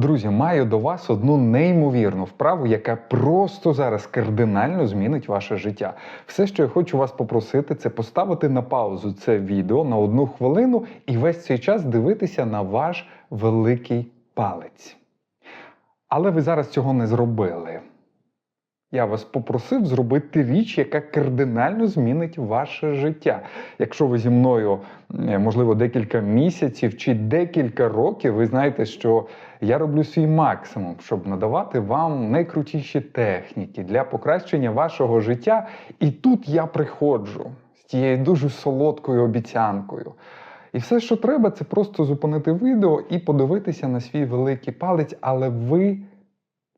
Друзі, маю до вас одну неймовірну вправу, яка просто зараз кардинально змінить ваше життя. Все, що я хочу вас попросити, це поставити на паузу це відео на одну хвилину і весь цей час дивитися на ваш великий палець. Але ви зараз цього не зробили. Я вас попросив зробити річ, яка кардинально змінить ваше життя. Якщо ви зі мною, е, можливо, декілька місяців чи декілька років, ви знаєте, що я роблю свій максимум, щоб надавати вам найкрутіші техніки для покращення вашого життя. І тут я приходжу з тією дуже солодкою обіцянкою. І все, що треба, це просто зупинити відео і подивитися на свій великий палець, але ви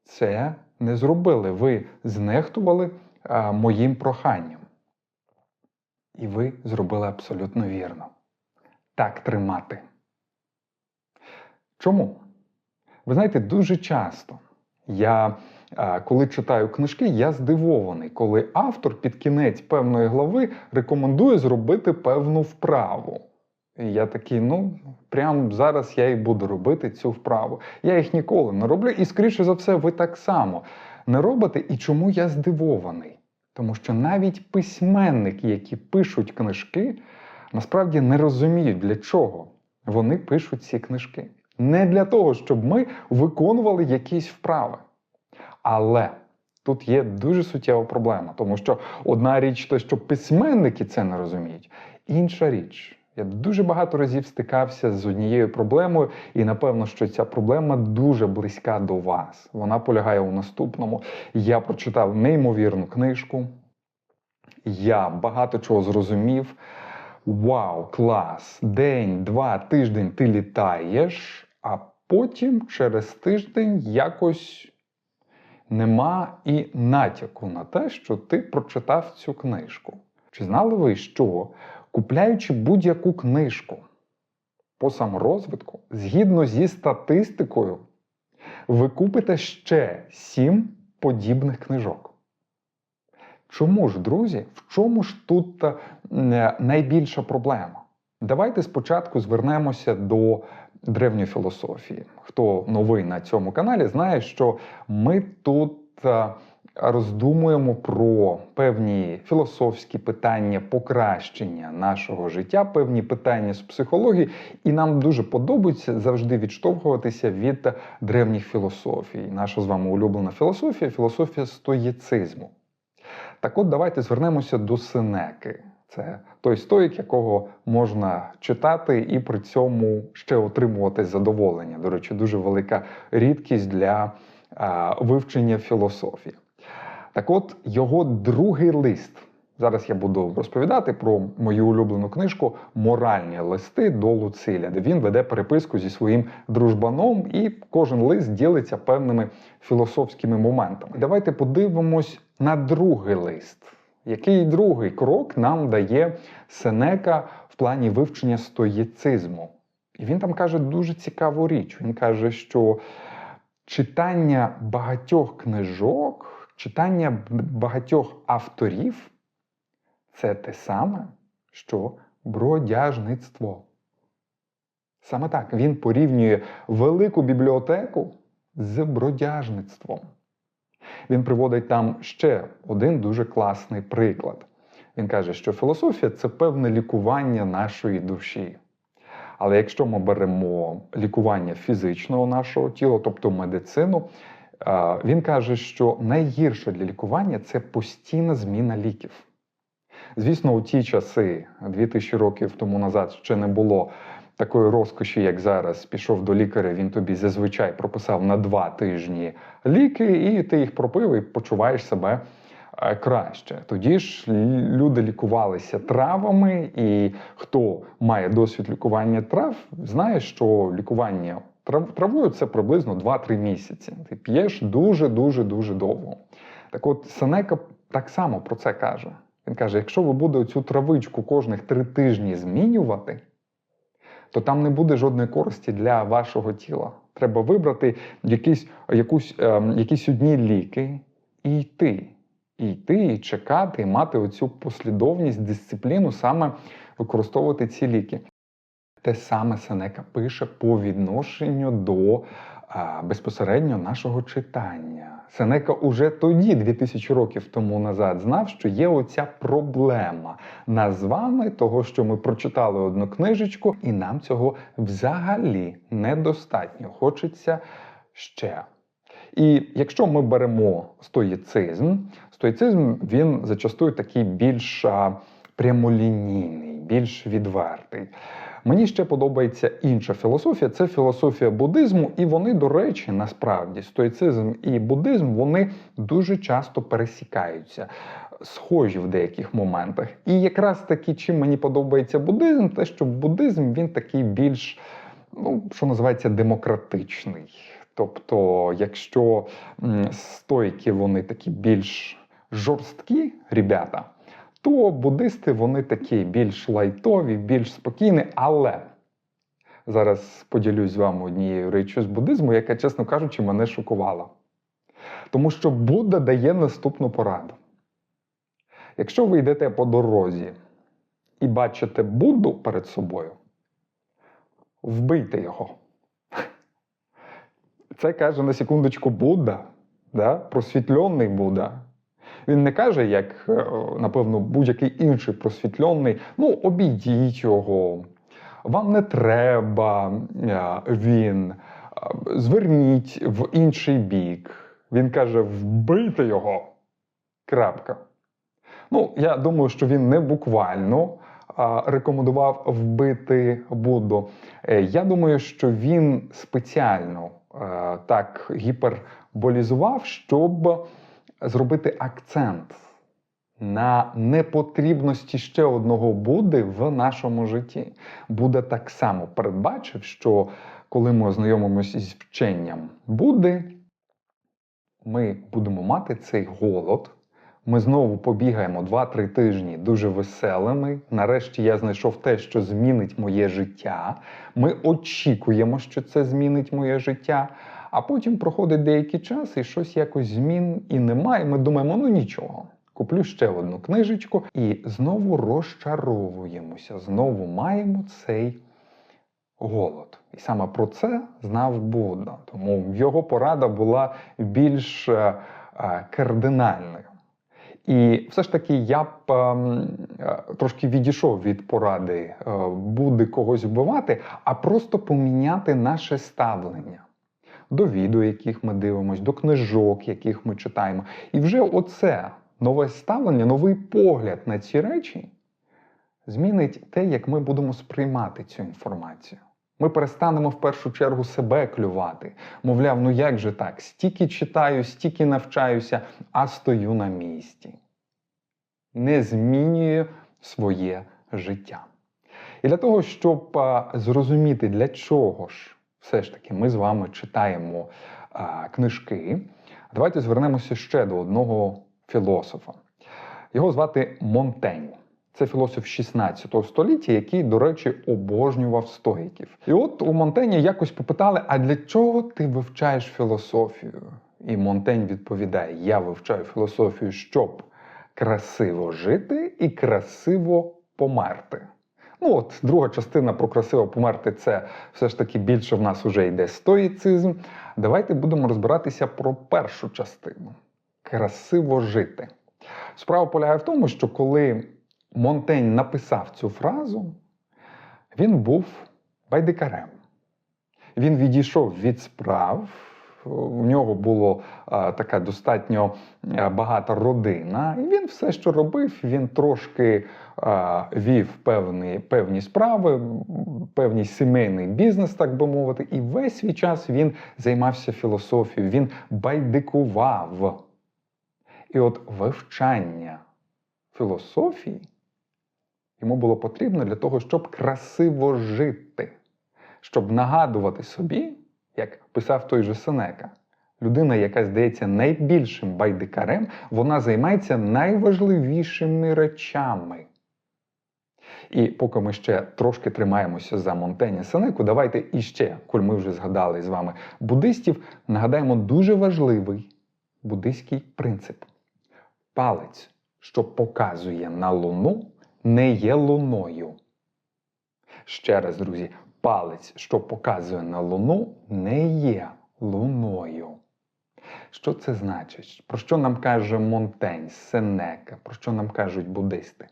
це не зробили. Ви знехтували а, моїм проханням. І ви зробили абсолютно вірно. Так тримати. Чому? Ви знаєте, дуже часто я, коли читаю книжки, я здивований, коли автор під кінець певної глави рекомендує зробити певну вправу. Я такий, ну, прямо зараз я і буду робити цю вправу. Я їх ніколи не роблю, і, скоріше за все, ви так само не робите. І чому я здивований? Тому що навіть письменники, які пишуть книжки, насправді не розуміють, для чого вони пишуть ці книжки. Не для того, щоб ми виконували якісь вправи. Але тут є дуже суттєва проблема, тому що одна річ, те, що письменники це не розуміють, інша річ. Я дуже багато разів стикався з однією проблемою, і напевно, що ця проблема дуже близька до вас. Вона полягає у наступному. Я прочитав неймовірну книжку, я багато чого зрозумів. Вау, клас! День, два, тиждень ти літаєш, а потім через тиждень якось нема і натяку на те, що ти прочитав цю книжку. Чи знали ви, що купляючи будь-яку книжку по саморозвитку, згідно зі статистикою, ви купите ще сім подібних книжок. Чому ж, друзі, в чому ж тут е, найбільша проблема? Давайте спочатку звернемося до древньої філософії. Хто новий на цьому каналі, знає, що ми тут е, роздумуємо про певні філософські питання покращення нашого життя, певні питання з психології, і нам дуже подобається завжди відштовхуватися від древніх філософій. Наша з вами улюблена філософія філософія стоїцизму. Так от давайте звернемося до Сенеки. Це той стоїк, якого можна читати і при цьому ще отримувати задоволення. До речі, дуже велика рідкість для вивчення філософії. Так от, його другий лист. Зараз я буду розповідати про мою улюблену книжку Моральні листи до Луциля, де він веде переписку зі своїм дружбаном, і кожен лист ділиться певними філософськими моментами. Давайте подивимось на другий лист. Який другий крок нам дає Сенека в плані вивчення стоїцизму? І він там каже дуже цікаву річ. Він каже, що читання багатьох книжок, читання багатьох авторів це те саме, що бродяжництво. Саме так він порівнює велику бібліотеку з бродяжництвом. Він приводить там ще один дуже класний приклад. Він каже, що філософія це певне лікування нашої душі. Але якщо ми беремо лікування фізичного нашого тіла, тобто медицину, він каже, що найгірше для лікування це постійна зміна ліків. Звісно, у ті часи, 2000 років тому назад, ще не було такої розкоші, як зараз. Пішов до лікаря, він тобі зазвичай прописав на два тижні ліки, і ти їх пропив і почуваєш себе краще. Тоді ж люди лікувалися травами, і хто має досвід лікування трав, знає, що лікування травою це приблизно 2-3 місяці. Ти п'єш дуже-дуже дуже довго. Так от Сенека так само про це каже. Він каже: якщо ви будете цю травичку кожних три тижні змінювати, то там не буде жодної користі для вашого тіла. Треба вибрати якісь, якусь, е, якісь одні ліки і йти. І йти, і чекати, і мати оцю послідовність, дисципліну, саме використовувати ці ліки. Те саме Сенека пише по відношенню до а, безпосередньо нашого читання. Сенека уже тоді, 2000 років тому назад, знав, що є оця проблема назвами того, що ми прочитали одну книжечку, і нам цього взагалі недостатньо. Хочеться ще. І якщо ми беремо стоїцизм, стоїцизм він зачастую такий більш прямолінійний, більш відвертий. Мені ще подобається інша філософія це філософія буддизму, і вони, до речі, насправді стоїцизм і буддизм вони дуже часто пересікаються, схожі в деяких моментах. І якраз таки, чим мені подобається буддизм, те, що буддизм він такий більш, ну що називається, демократичний. Тобто, якщо стойки вони такі більш жорсткі ребята, то буддисти вони такі більш лайтові, більш спокійні. Але зараз поділюсь з вами однією речю з буддизму, яка, чесно кажучи, мене шокувала. Тому що Будда дає наступну пораду. Якщо ви йдете по дорозі і бачите Будду перед собою, вбийте його. Це каже на секундочку Будда, да? просвітлений Будда. Він не каже, як, е, напевно, будь-який інший просвітлений, ну, обійдіть його, вам не треба е, він, е, зверніть в інший бік. Він каже, вбийте його. Крапка. Ну, я думаю, що він не буквально рекомендував вбити Будду. Я думаю, що він спеціально так гіперболізував, щоб зробити акцент на непотрібності ще одного Будди в нашому житті. Будда так само передбачив, що коли ми ознайомимося з вченням Будди, ми будемо мати цей голод. Ми знову побігаємо 2-3 тижні дуже веселими. Нарешті я знайшов те, що змінить моє життя. Ми очікуємо, що це змінить моє життя. А потім проходить деякий час, і щось якось змін і немає. Ми думаємо, ну нічого. Куплю ще одну книжечку і знову розчаровуємося. Знову маємо цей голод. І саме про це знав Будда. Тому його порада була більш е, е, кардинальною. І все ж таки я б ем, е, трошки відійшов від поради е, Будди когось вбивати, а просто поміняти наше ставлення до відео, яких ми дивимося, до книжок, яких ми читаємо. І вже оце нове ставлення, новий погляд на ці речі змінить те, як ми будемо сприймати цю інформацію. Ми перестанемо в першу чергу себе клювати. Мовляв, ну як же так? Стільки читаю, стільки навчаюся, а стою на місці. Не змінюю своє життя. І для того, щоб зрозуміти, для чого ж все ж таки ми з вами читаємо а, книжки, давайте звернемося ще до одного філософа. Його звати Монтень. Це філософ 16 століття, який, до речі, обожнював стоїків. І от у Монтені якось попитали: а для чого ти вивчаєш філософію? І Монтень відповідає: Я вивчаю філософію, щоб красиво жити і красиво померти. Ну от друга частина про красиво померти це все ж таки більше в нас вже йде стоїцизм. Давайте будемо розбиратися про першу частину красиво жити. Справа полягає в тому, що коли Монтень написав цю фразу, він був байдикарем. Він відійшов від справ. У нього була така достатньо багата родина, і він все, що робив, він трошки вів певні, певні справи, певний сімейний бізнес, так би мовити, і весь свій час він займався філософією, він байдикував. І от вивчання філософії йому було потрібно для того, щоб красиво жити, щоб нагадувати собі, як писав той же Сенека, людина, яка здається найбільшим байдикарем, вона займається найважливішими речами. І поки ми ще трошки тримаємося за Монтеня Сенеку, давайте іще, коли ми вже згадали з вами буддистів, нагадаємо дуже важливий буддистський принцип. Палець, що показує на луну, не є луною. Ще раз, друзі, палець, що показує на луну, не є луною. Що це значить? Про що нам каже Монтень, Сенека, про що нам кажуть буддисти?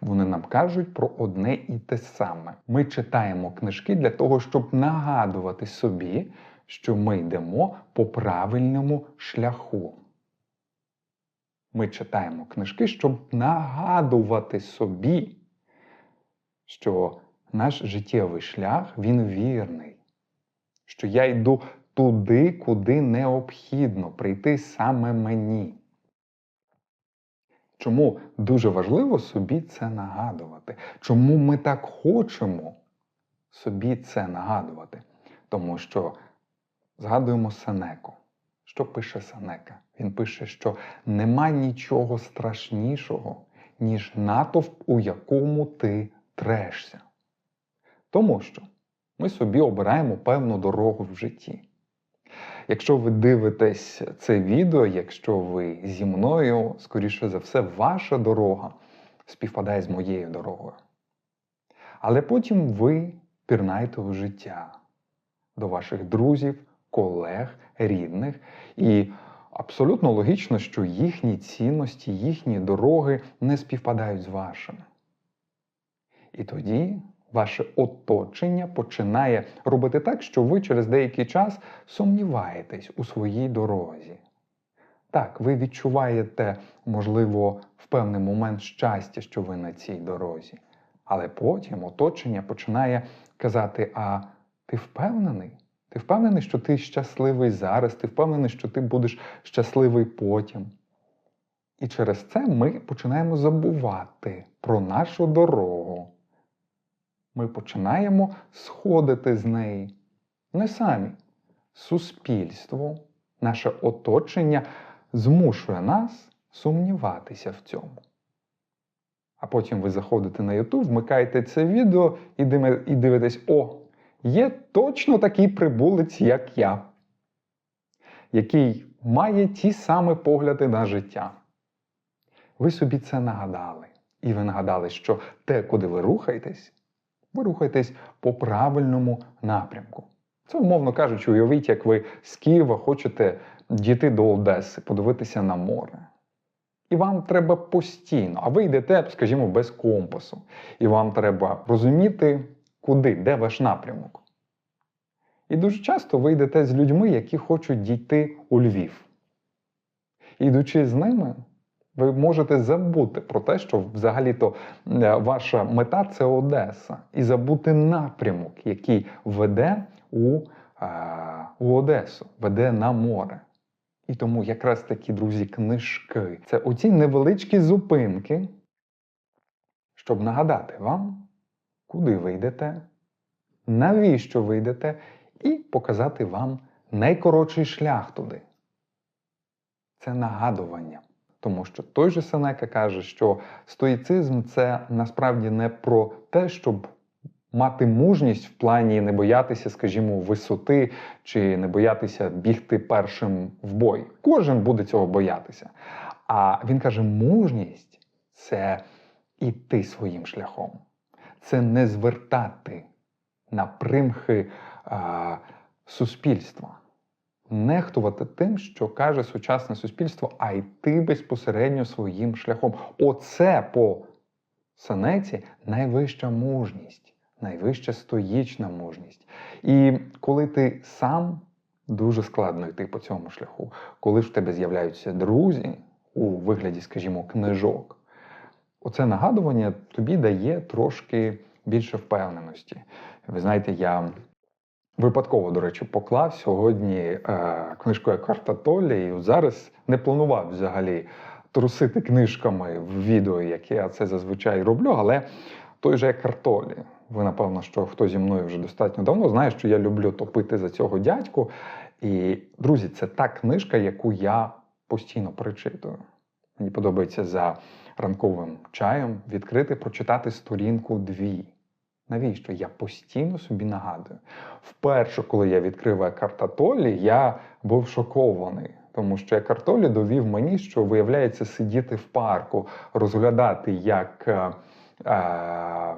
Вони нам кажуть про одне і те саме. Ми читаємо книжки для того, щоб нагадувати собі, що ми йдемо по правильному шляху. Ми читаємо книжки, щоб нагадувати собі, що наш життєвий шлях він вірний, що я йду туди, куди необхідно прийти саме мені. Чому дуже важливо собі це нагадувати? Чому ми так хочемо собі це нагадувати? Тому що згадуємо Сенеку. Що пише Сенека? Він пише, що нема нічого страшнішого, ніж натовп, у якому ти трешся. Тому що ми собі обираємо певну дорогу в житті. Якщо ви дивитесь це відео, якщо ви зі мною, скоріше за все, ваша дорога співпадає з моєю дорогою. Але потім ви пірнаєте у життя до ваших друзів, колег, рідних, і абсолютно логічно, що їхні цінності, їхні дороги не співпадають з вашими. І тоді ваше оточення починає робити так, що ви через деякий час сумніваєтесь у своїй дорозі. Так, ви відчуваєте, можливо, в певний момент щастя, що ви на цій дорозі. Але потім оточення починає казати: А ти впевнений? Ти впевнений, що ти щасливий зараз, ти впевнений, що ти будеш щасливий потім. І через це ми починаємо забувати про нашу дорогу ми починаємо сходити з неї. Не самі. Суспільство, наше оточення змушує нас сумніватися в цьому. А потім ви заходите на YouTube, вмикаєте це відео і дивитесь, о, є точно такий прибулець, як я, який має ті самі погляди на життя. Ви собі це нагадали. І ви нагадали, що те, куди ви рухаєтесь, ви рухаєтесь по правильному напрямку. Це, умовно кажучи, уявіть, як ви з Києва хочете дійти до Одеси, подивитися на море. І вам треба постійно, а ви йдете, скажімо, без компасу. І вам треба розуміти, куди, де ваш напрямок. І дуже часто ви йдете з людьми, які хочуть дійти у Львів. І йдучи з ними, ви можете забути про те, що взагалі-то е, ваша мета це Одеса, і забути напрямок, який веде у, у Одесу, веде на море. І тому якраз такі, друзі, книжки це оці невеличкі зупинки, щоб нагадати вам, куди ви йдете, навіщо ви йдете, і показати вам найкоротший шлях туди. Це нагадування. Тому що той же Сенека каже, що стоїцизм це насправді не про те, щоб мати мужність в плані не боятися, скажімо, висоти чи не боятися бігти першим в бой. Кожен буде цього боятися. А він каже, мужність це іти своїм шляхом, це не звертати на примхи а, суспільства нехтувати тим, що каже сучасне суспільство, а йти безпосередньо своїм шляхом. Оце по Сенеці найвища мужність, найвища стоїчна мужність. І коли ти сам дуже складно йти по цьому шляху, коли ж в тебе з'являються друзі у вигляді, скажімо, книжок, оце нагадування тобі дає трошки більше впевненості. Ви знаєте, я Випадково, до речі, поклав сьогодні е, книжку Карта Толі, і зараз не планував взагалі трусити книжками в відео, як я це зазвичай роблю, але той же Картолі. Ви, напевно, що хто зі мною вже достатньо давно знає, що я люблю топити за цього дядьку. І, друзі, це та книжка, яку я постійно перечитую. Мені подобається за ранковим чаєм відкрити, прочитати сторінку дві. Навіщо? Я постійно собі нагадую. Вперше, коли я відкрив Екартатолі, я був шокований, тому що Екартолі довів мені, що виявляється сидіти в парку, розглядати, як е, е,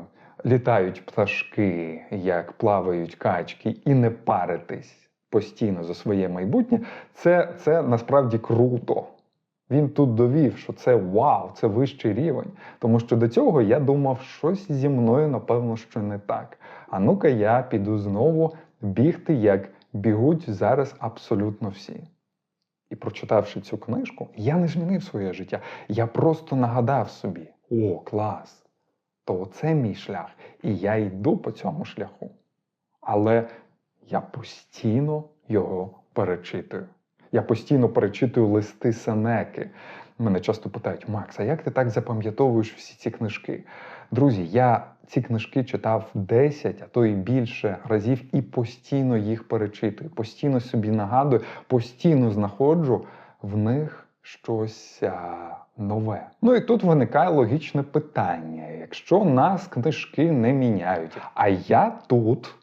літають пташки, як плавають качки, і не паритись постійно за своє майбутнє, це, це насправді круто. Він тут довів, що це вау, це вищий рівень. Тому що до цього я думав, щось зі мною, напевно, що не так. А ну-ка, я піду знову бігти, як бігуть зараз абсолютно всі. І прочитавши цю книжку, я не змінив своє життя. Я просто нагадав собі: о, клас! То це мій шлях, і я йду по цьому шляху. Але я постійно його перечитую. Я постійно перечитую листи Сенеки. Мене часто питають, Макс, а як ти так запам'ятовуєш всі ці книжки? Друзі, я ці книжки читав 10, а то і більше разів і постійно їх перечитую, постійно собі нагадую, постійно знаходжу в них щось а, нове. Ну і тут виникає логічне питання: якщо нас книжки не міняють, а я тут.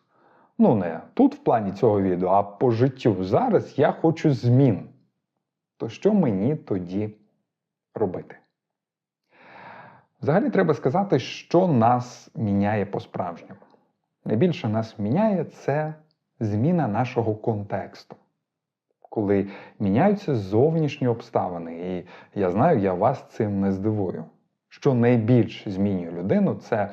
Ну, не тут в плані цього відео, а по життю зараз я хочу змін. То що мені тоді робити? Взагалі треба сказати, що нас міняє по-справжньому. Найбільше нас міняє це зміна нашого контексту. Коли міняються зовнішні обставини, і я знаю, я вас цим не здивую. Що найбільш змінює людину, це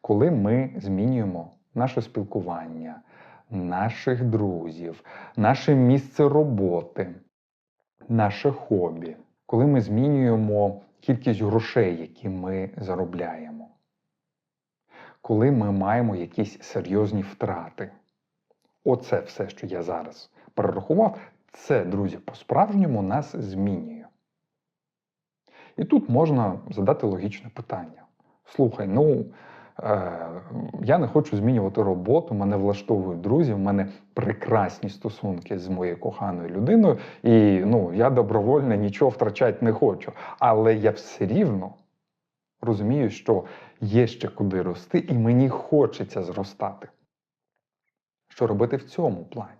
коли ми змінюємо наше спілкування, наших друзів, наше місце роботи, наше хобі, коли ми змінюємо кількість грошей, які ми заробляємо, коли ми маємо якісь серйозні втрати. Оце все, що я зараз перерахував, це, друзі, по-справжньому нас змінює. І тут можна задати логічне питання. Слухай, ну. Е, я не хочу змінювати роботу, мене влаштовують друзі, в мене прекрасні стосунки з моєю коханою людиною, і ну, я добровольно нічого втрачати не хочу. Але я все рівно розумію, що є ще куди рости, і мені хочеться зростати. Що робити в цьому плані?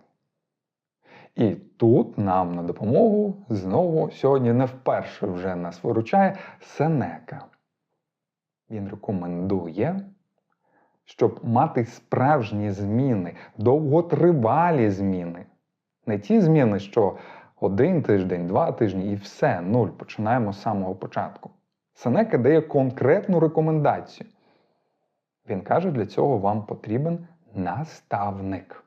І тут нам на допомогу знову сьогодні не вперше вже нас виручає Сенека. Він рекомендує, щоб мати справжні зміни, довготривалі зміни. Не ті зміни, що один тиждень, два тижні і все, нуль. Починаємо з самого початку. Сенека дає конкретну рекомендацію. Він каже, для цього вам потрібен наставник.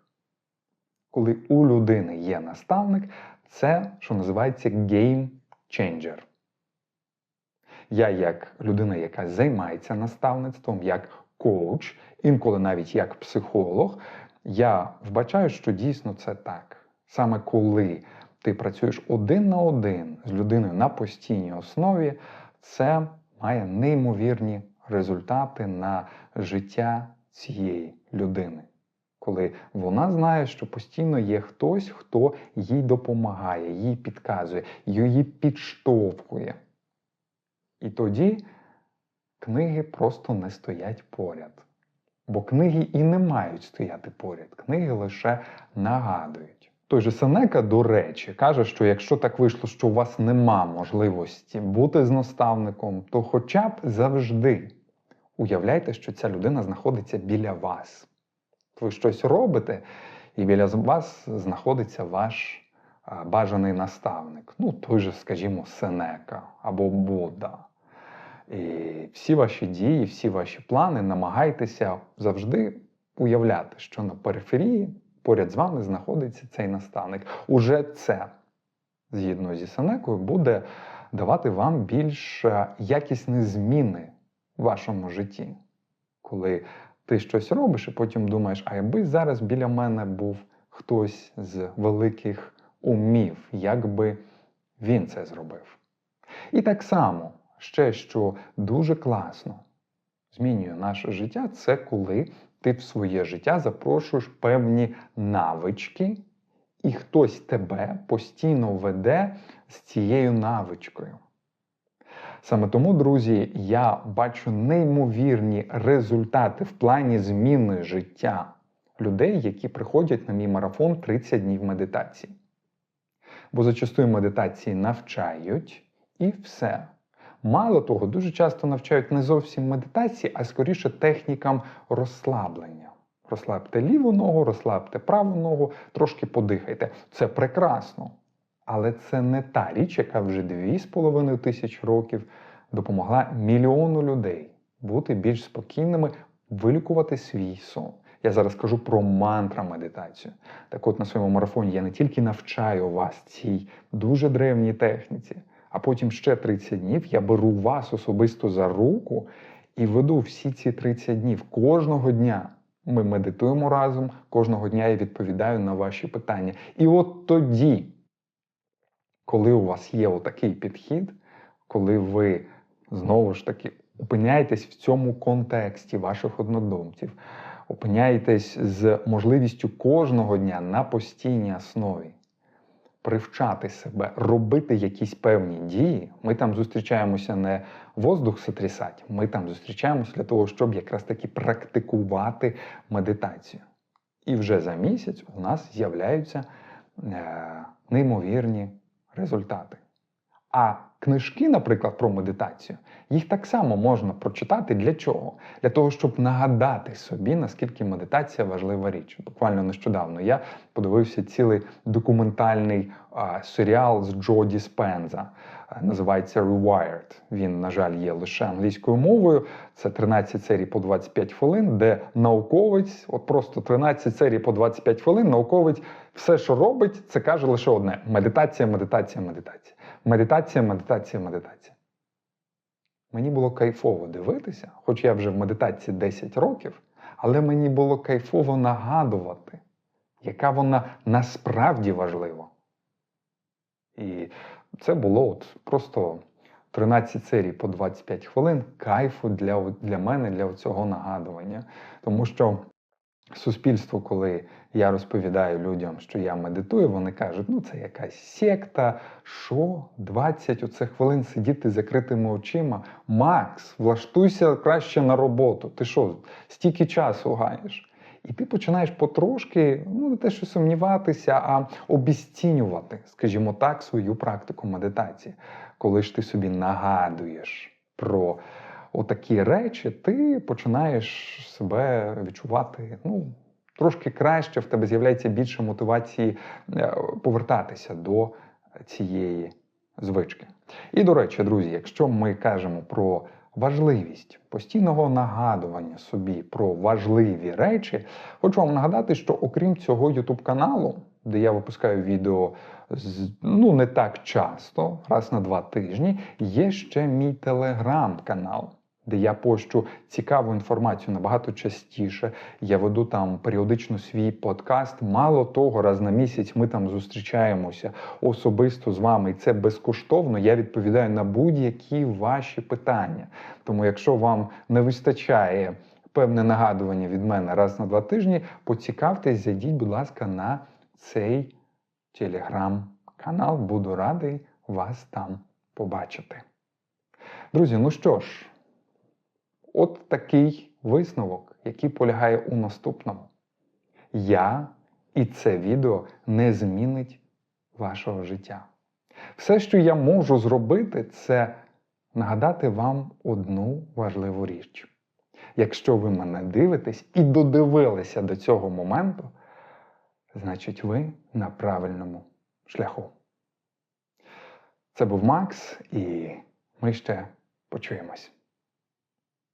Коли у людини є наставник, це, що називається game changer. Я, як людина, яка займається наставництвом, як коуч, інколи навіть як психолог, я вбачаю, що дійсно це так. Саме коли ти працюєш один на один з людиною на постійній основі, це має неймовірні результати на життя цієї людини. Коли вона знає, що постійно є хтось, хто їй допомагає, їй підказує, її підштовхує. І тоді книги просто не стоять поряд. Бо книги і не мають стояти поряд, книги лише нагадують. Той же Сенека, до речі, каже, що якщо так вийшло, що у вас нема можливості бути з наставником, то хоча б завжди уявляйте, що ця людина знаходиться біля вас. Ви щось робите, і біля вас знаходиться ваш бажаний наставник. Ну, той же, скажімо, Сенека або Будда. І всі ваші дії, всі ваші плани намагайтеся завжди уявляти, що на периферії поряд з вами знаходиться цей наставник. Уже це, згідно зі Сенекою, буде давати вам більш е, якісні зміни в вашому житті. Коли ти щось робиш і потім думаєш, а якби зараз біля мене був хтось з великих умів, як би він це зробив. І так само ще що дуже класно змінює наше життя, це коли ти в своє життя запрошуєш певні навички, і хтось тебе постійно веде з цією навичкою. Саме тому, друзі, я бачу неймовірні результати в плані зміни життя людей, які приходять на мій марафон 30 днів медитації. Бо зачастую медитації навчають і все. Мало того, дуже часто навчають не зовсім медитації, а скоріше технікам розслаблення. Розслабте ліву ногу, розслабте праву ногу, трошки подихайте. Це прекрасно. Але це не та річ, яка вже 2,5 тисяч років допомогла мільйону людей бути більш спокійними, вилікувати свій сон. Я зараз кажу про мантра медитацію. Так от на своєму марафоні я не тільки навчаю вас цій дуже древній техніці, а потім ще 30 днів я беру вас особисто за руку і веду всі ці 30 днів кожного дня. Ми медитуємо разом, кожного дня я відповідаю на ваші питання. І от тоді, коли у вас є отакий підхід, коли ви знову ж таки опиняєтесь в цьому контексті ваших однодумців, опиняєтесь з можливістю кожного дня на постійній основі привчати себе, робити якісь певні дії. Ми там зустрічаємося не воздух сотрясати, ми там зустрічаємося для того, щоб якраз таки практикувати медитацію. І вже за місяць у нас з'являються е, неймовірні результати. А книжки, наприклад, про медитацію, їх так само можна прочитати для чого? Для того, щоб нагадати собі, наскільки медитація важлива річ. Буквально нещодавно я подивився цілий документальний а, серіал з Джо Діспенза. Називається Rewired. Він, на жаль, є лише англійською мовою. Це 13 серій по 25 хвилин, де науковець, от просто 13 серій по 25 хвилин, науковець все, що робить, це каже лише одне: медитація, медитація, медитація. Медитація, медитація, медитація. Мені було кайфово дивитися, хоч я вже в медитації 10 років, але мені було кайфово нагадувати, яка вона насправді важлива. І це було от просто 13 серій по 25 хвилин кайфу для, для мене, для цього нагадування. Тому що суспільство, коли я розповідаю людям, що я медитую, вони кажуть, ну це якась секта, що 20 оцих хвилин сидіти з закритими очима. Макс, влаштуйся краще на роботу. Ти що, стільки часу гаєш? І ти починаєш потрошки, ну не те, що сумніватися, а обіцінювати, скажімо так, свою практику медитації. Коли ж ти собі нагадуєш про отакі речі, ти починаєш себе відчувати ну, трошки краще, в тебе з'являється більше мотивації е, повертатися до цієї звички. І до речі, друзі, якщо ми кажемо про важливість постійного нагадування собі про важливі речі, хочу вам нагадати, що окрім цього YouTube каналу, де я випускаю відео з- ну не так часто, раз на два тижні, є ще мій телеграм-канал. Де я пощу цікаву інформацію набагато частіше. Я веду там періодично свій подкаст. Мало того, раз на місяць ми там зустрічаємося особисто з вами, і це безкоштовно. Я відповідаю на будь-які ваші питання. Тому, якщо вам не вистачає певне нагадування від мене раз на два тижні, поцікавтесь, зайдіть, будь ласка, на цей телеграм-канал. Буду радий вас там побачити. Друзі, ну що ж, от такий висновок, який полягає у наступному. Я і це відео не змінить вашого життя. Все, що я можу зробити, це нагадати вам одну важливу річ. Якщо ви мене дивитесь і додивилися до цього моменту, значить ви на правильному шляху. Це був Макс, і ми ще почуємось.